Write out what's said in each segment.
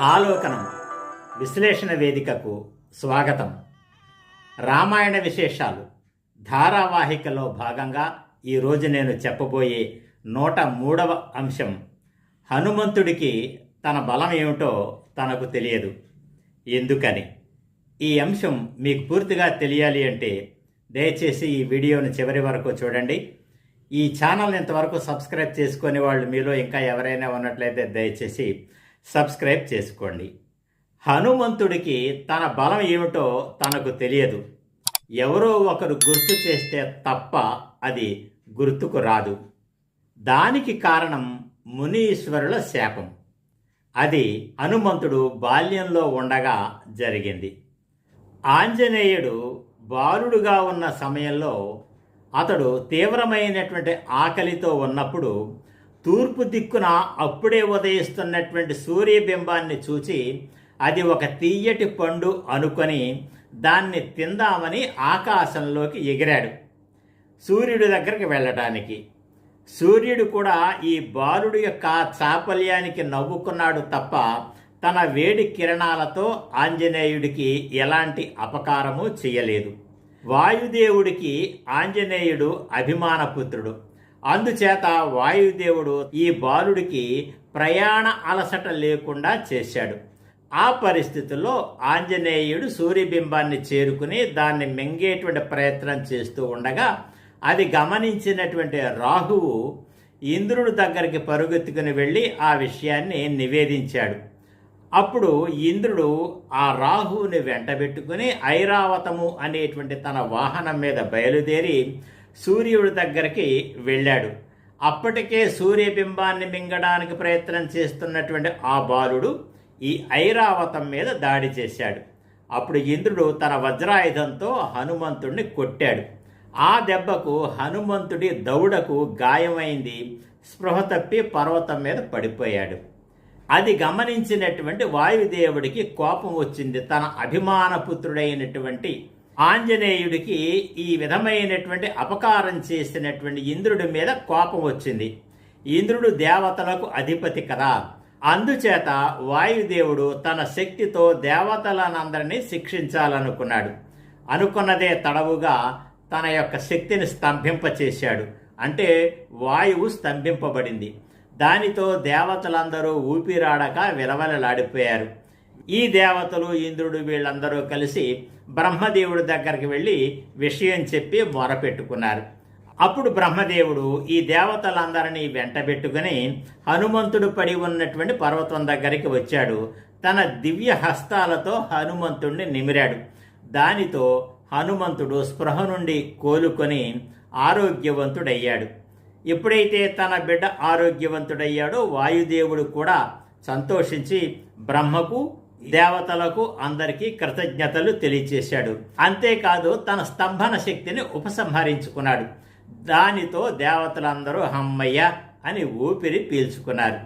ఆలోకనం విశ్లేషణ వేదికకు స్వాగతం. రామాయణ విశేషాలు ధారావాహికలో భాగంగా ఈరోజు నేను చెప్పబోయే నూట మూడవ అంశం హనుమంతుడికి తన బలం ఏమిటో తనకు తెలియదు. ఎందుకని? ఈ అంశం మీకు పూర్తిగా తెలియాలి అంటే దయచేసి ఈ వీడియోను చివరి వరకు చూడండి. ఈ ఛానల్ ఇంతవరకు సబ్స్క్రైబ్ చేసుకునే వాళ్ళు మీలో ఇంకా ఎవరైనా ఉన్నట్లయితే దయచేసి సబ్స్క్రైబ్ చేసుకోండి. హనుమంతుడికి తన బలం ఏమిటో తనకు తెలియదు. ఎవరో ఒకరు గుర్తు చేస్తే తప్ప అది గుర్తుకు రాదు. దానికి కారణం మునీశ్వరుల శాపం. అది హనుమంతుడు బాల్యంలో ఉండగా జరిగింది. ఆంజనేయుడు బాలుడుగా ఉన్న సమయంలో అతడు తీవ్రమైనటువంటి ఆకలితో ఉన్నప్పుడు తూర్పు దిక్కున అప్పుడే ఉదయిస్తున్నటువంటి సూర్యబింబాన్ని చూచి అది ఒక తీయటి పండు అనుకొని దాన్ని తిందామని ఆకాశంలోకి ఎగిరాడు సూర్యుడి దగ్గరికి వెళ్ళటానికి. సూర్యుడు కూడా ఈ బాలుడు యొక్క చాపల్యానికి నవ్వుకున్నాడు తప్ప తన వేడి కిరణాలతో ఆంజనేయుడికి ఎలాంటి అపకారము చేయలేదు. వాయుదేవుడికి ఆంజనేయుడు అభిమానపుత్రుడు. అందుచేత వాయుదేవుడు ఈ బాలుడికి ప్రయాణ అలసట లేకుండా చేశాడు. ఆ పరిస్థితుల్లో ఆంజనేయుడు సూర్యబింబాన్ని చేరుకుని దాన్ని మింగేటువంటి ప్రయత్నం చేస్తూ ఉండగా అది గమనించినటువంటి రాహువు ఇంద్రుడి దగ్గరికి పరుగెత్తుకుని వెళ్ళి ఆ విషయాన్ని నివేదించాడు. అప్పుడు ఇంద్రుడు ఆ రాహువుని వెంటబెట్టుకుని ఐరావతము అనేటువంటి తన వాహనం మీద బయలుదేరి సూర్యుడి దగ్గరికి వెళ్ళాడు. అప్పటికే సూర్యబింబాన్ని మింగడానికి ప్రయత్నం చేస్తున్నటువంటి ఆ బాలుడు ఈ ఐరావతం మీద దాడి చేశాడు. అప్పుడు ఇంద్రుడు తన వజ్రాయుధంతో హనుమంతుడిని కొట్టాడు. ఆ దెబ్బకు హనుమంతుడి దౌడకు గాయమైంది. స్పృహ తప్పి పర్వతం మీద పడిపోయాడు. అది గమనించినటువంటి వాయుదేవుడికి కోపం వచ్చింది. తన అభిమానపుత్రుడైనటువంటి ఆంజనేయుడికి ఈ విధమైనటువంటి అపకారం చేసినటువంటి ఇంద్రుడి మీద కోపం వచ్చింది. ఇంద్రుడు దేవతలకు అధిపతి కదా. అందుచేత వాయుదేవుడు తన శక్తితో దేవతలనందరినీ శిక్షించాలనుకున్నాడు. అనుకున్నదే తడవుగా తన యొక్క శక్తిని స్తంభింపచేశాడు. అంటే వాయువు స్తంభింపబడింది. దానితో దేవతలందరూ ఊపిరాడక విలవలలాడిపోయారు. ఈ దేవతలు ఇంద్రుడు వీళ్ళందరూ కలిసి బ్రహ్మదేవుడి దగ్గరికి వెళ్ళి విషయం చెప్పి మొరపెట్టుకున్నారు. అప్పుడు బ్రహ్మదేవుడు ఈ దేవతలందరినీ వెంటబెట్టుకుని హనుమంతుడు పడి ఉన్నటువంటి పర్వతం దగ్గరికి వచ్చాడు. తన దివ్య హస్తాలతో హనుమంతుడిని నిమిరాడు. దానితో హనుమంతుడు స్పృహ నుండి కోలుకొని ఆరోగ్యవంతుడయ్యాడు. ఎప్పుడైతే తన బిడ్డ ఆరోగ్యవంతుడయ్యాడో వాయుదేవుడు కూడా సంతోషించి బ్రహ్మకు దేవతలకు అందరికీ కృతజ్ఞతలు తెలియచేశాడు. అంతేకాదు తన స్తంభన శక్తిని ఉపసంహరించుకున్నాడు. దానితో దేవతలందరూ హమ్మయ్య అని ఊపిరి పీల్చుకున్నారు.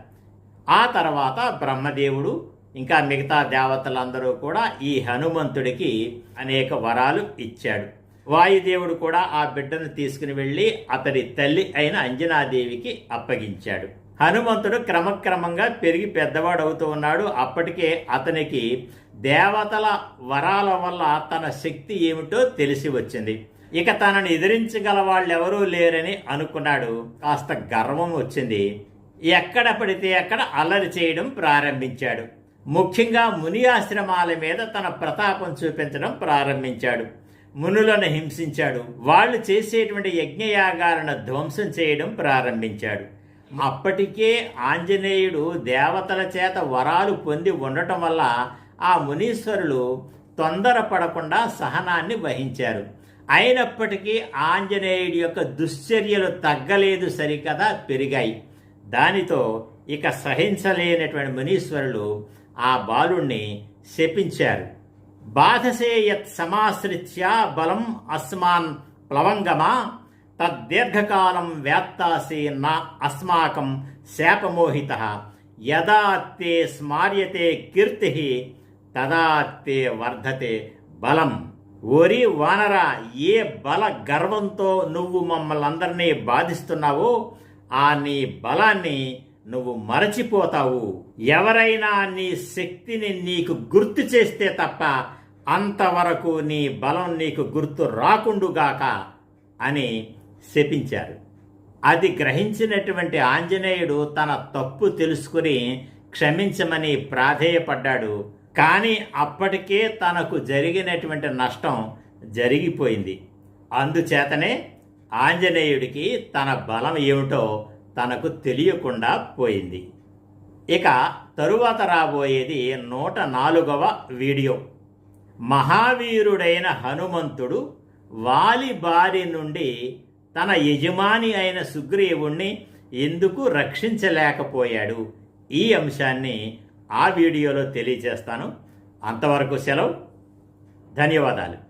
ఆ తర్వాత బ్రహ్మదేవుడు ఇంకా మిగతా దేవతలందరూ కూడా ఈ హనుమంతుడికి అనేక వరాలు ఇచ్చాడు. వాయుదేవుడు కూడా ఆ బిడ్డను తీసుకుని వెళ్ళి అతడి తల్లి అయిన అంజనాదేవికి అప్పగించాడు. హనుమంతుడు క్రమక్రమంగా పెరిగి పెద్దవాడవుతూ ఉన్నాడు. అప్పటికే అతనికి దేవతల వరాల వల్ల తన శక్తి ఏమిటో తెలిసి వచ్చింది. ఇక తనని ఎదిరించగల వాళ్ళెవరూ లేరని అనుకున్నాడు. కాస్త గర్వం వచ్చింది. ఎక్కడ పడితే అక్కడ అల్లరి చేయడం ప్రారంభించాడు. ముఖ్యంగా ముని ఆశ్రమాల మీద తన ప్రతాపం చూపించడం ప్రారంభించాడు. మునులను హింసించాడు. వాళ్ళు చేసేటువంటి యజ్ఞయాగాలను ధ్వంసం చేయడం ప్రారంభించాడు. అప్పటికే ఆంజనేయుడు దేవతల చేత వరాలు పొంది ఉండటం వల్ల ఆ మునీశ్వరులు తొందరపడకుండా సహనాన్ని వహించారు. అయినప్పటికీ ఆంజనేయుడి యొక్క దుశ్చర్యలు తగ్గలేదు సరికదా పెరిగాయి. దానితో ఇక సహించలేనటువంటి మునీశ్వరులు ఆ బాలుణ్ణి శపించారు. బాధసే యత్ సమాశ్రిత్య బలం అస్మాన్ ప్లవంగమా తద్దీర్ఘకాలం వ్యాత్తాసి నా అస్మాకం శాపమోహిత. యదా తే స్మార్యతే కీర్తి తదా తే వర్ధతే బలం. ఓరి వానర ఏ బల గర్వంతో నువ్వు మమ్మల్ని అందరినీ బాధిస్తున్నావో ఆ నీ బలాన్ని నువ్వు మరచిపోతావు. ఎవరైనా నీ శక్తిని నీకు గుర్తు చేస్తే తప్ప అంతవరకు నీ బలం నీకు గుర్తు రాకుండుగాక అని శపించారు. అది గ్రహించినటువంటి ఆంజనేయుడు తన తప్పు తెలుసుకుని క్షమించమని ప్రాధేయపడ్డాడు. కానీ అప్పటికే తనకు జరిగినటువంటి నష్టం జరిగిపోయింది. అందుచేతనే ఆంజనేయుడికి తన బలం ఏమిటో తనకు తెలియకుండా పోయింది. ఇక తరువాత రాబోయేది నూట నాలుగవ వీడియో. మహావీరుడైన హనుమంతుడు వాలి బారి నుండి తన యజమాని అయిన సుగ్రీవుణ్ణి ఎందుకు రక్షించలేకపోయాడు? ఈ అంశాన్ని ఆ వీడియోలో తెలియజేస్తాను. అంతవరకు సెలవు. ధన్యవాదాలు.